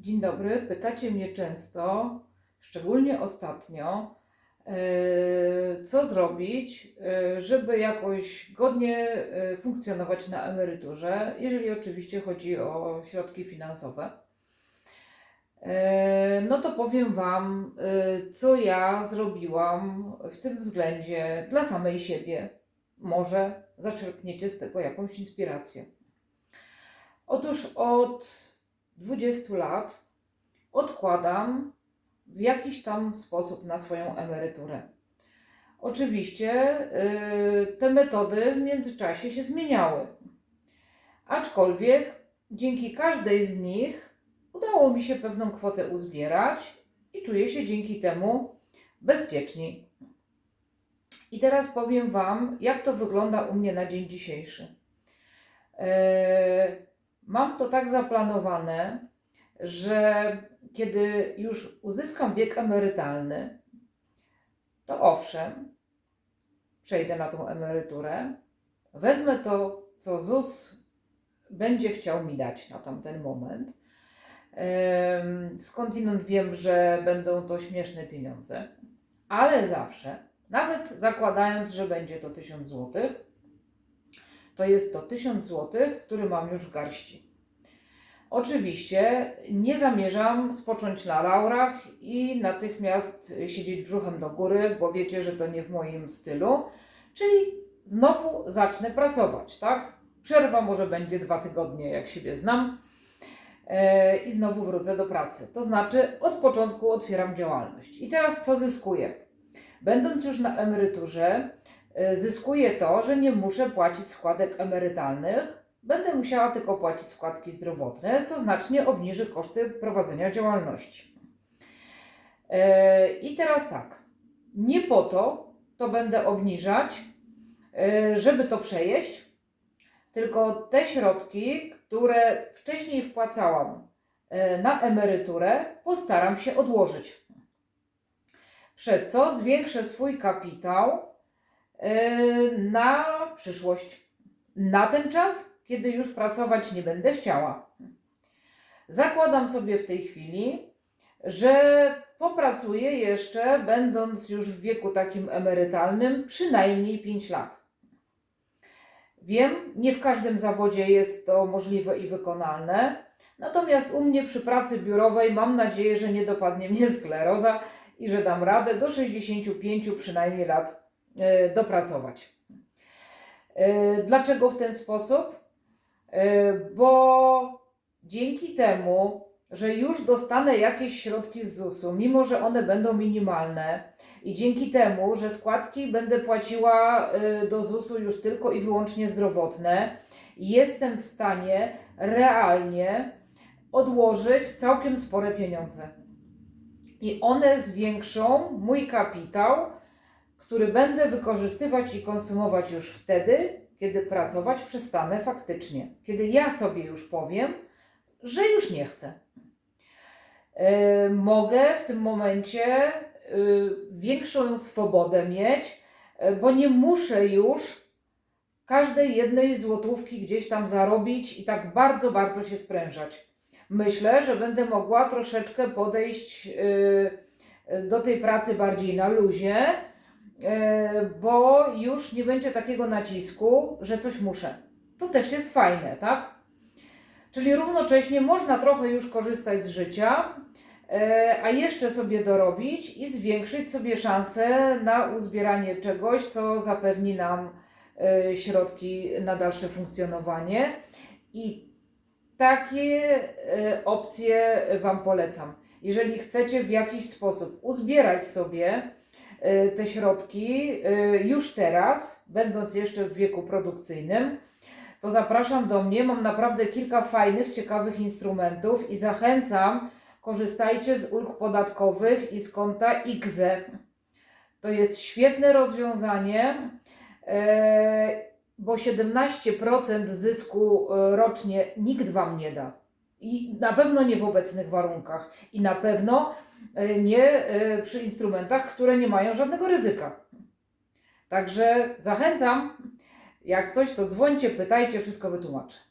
Dzień dobry. Pytacie mnie często, szczególnie ostatnio, e, co zrobić, e, żeby jakoś godnie e, funkcjonować na emeryturze, jeżeli oczywiście chodzi o środki finansowe. No to powiem Wam, co ja zrobiłam w tym względzie dla samej siebie. Może zaczerpniecie z tego jakąś inspirację. Otóż od 20 lat odkładam w jakiś tam sposób na swoją emeryturę. Oczywiście y, te metody w międzyczasie się zmieniały. Aczkolwiek dzięki każdej z nich udało mi się pewną kwotę uzbierać i czuję się dzięki temu bezpieczniej. I teraz powiem Wam, jak to wygląda u mnie na dzień dzisiejszy. Yy, Mam to tak zaplanowane, że kiedy już uzyskam wiek emerytalny, to owszem, przejdę na tą emeryturę, wezmę to, co ZUS będzie chciał mi dać na tamten moment. Skądinąd wiem, że będą to śmieszne pieniądze, ale zawsze, nawet zakładając, że będzie to 1000 złotych, to jest to 1000 zł, który mam już w garści. Oczywiście nie zamierzam spocząć na laurach i natychmiast siedzieć brzuchem do góry, bo wiecie, że to nie w moim stylu. Czyli znowu zacznę pracować, tak? Przerwa może będzie dwa tygodnie, jak siebie znam, e, i znowu wrócę do pracy. To znaczy, od początku otwieram działalność. I teraz co zyskuję? Będąc już na emeryturze, zyskuję to, że nie muszę płacić składek emerytalnych, będę musiała tylko płacić składki zdrowotne, co znacznie obniży koszty prowadzenia działalności. E, I teraz tak, nie po to to będę obniżać, e, żeby to przejeść, tylko te środki, które wcześniej wpłacałam na emeryturę, postaram się odłożyć. Przez co zwiększę swój kapitał na przyszłość. Na ten czas, kiedy już pracować nie będę chciała. Zakładam sobie w tej chwili, że popracuję jeszcze, będąc już w wieku takim emerytalnym, przynajmniej 5 lat. Wiem, nie w każdym zawodzie jest to możliwe i wykonalne, natomiast u mnie przy pracy biurowej mam nadzieję, że nie dopadnie mnie skleroza i że dam radę do 65 przynajmniej lat dopracować. E, Dlaczego w ten sposób? E, Bo dzięki temu, że już dostanę jakieś środki z ZUS-u, mimo że one będą minimalne, i dzięki temu, że składki będę płaciła y, do ZUS-u już tylko i wyłącznie zdrowotne, jestem w stanie realnie odłożyć całkiem spore pieniądze. I one zwiększą mój kapitał, który będę wykorzystywać i konsumować już wtedy, kiedy pracować przestanę faktycznie. Kiedy ja sobie już powiem, że już nie chcę. Yy, mogę w tym momencie y, większą swobodę mieć, y, bo nie muszę już każdej jednej złotówki gdzieś tam zarobić i tak bardzo, bardzo się sprężać. Myślę, że będę mogła troszeczkę podejść do tej pracy bardziej na luzie, bo już nie będzie takiego nacisku, że coś muszę. To też jest fajne, tak? Czyli równocześnie można trochę już korzystać z życia, e, a jeszcze sobie dorobić i zwiększyć sobie szanse na uzbieranie czegoś, co zapewni nam e, środki na dalsze funkcjonowanie. I takie e, opcje Wam polecam. Jeżeli chcecie w jakiś sposób uzbierać sobie e, te środki e, już teraz, będąc jeszcze w wieku produkcyjnym, to zapraszam do mnie. Mam naprawdę kilka fajnych, ciekawych instrumentów i zachęcam, korzystajcie z ulg podatkowych i z konta IGZE. To jest świetne rozwiązanie, e, bo 17% zysku rocznie nikt Wam nie da. I na pewno nie w obecnych warunkach. I na pewno e, nie e, przy instrumentach, które nie mają żadnego ryzyka. Także zachęcam. Jak coś, to dzwońcie, pytajcie, wszystko wytłumaczę.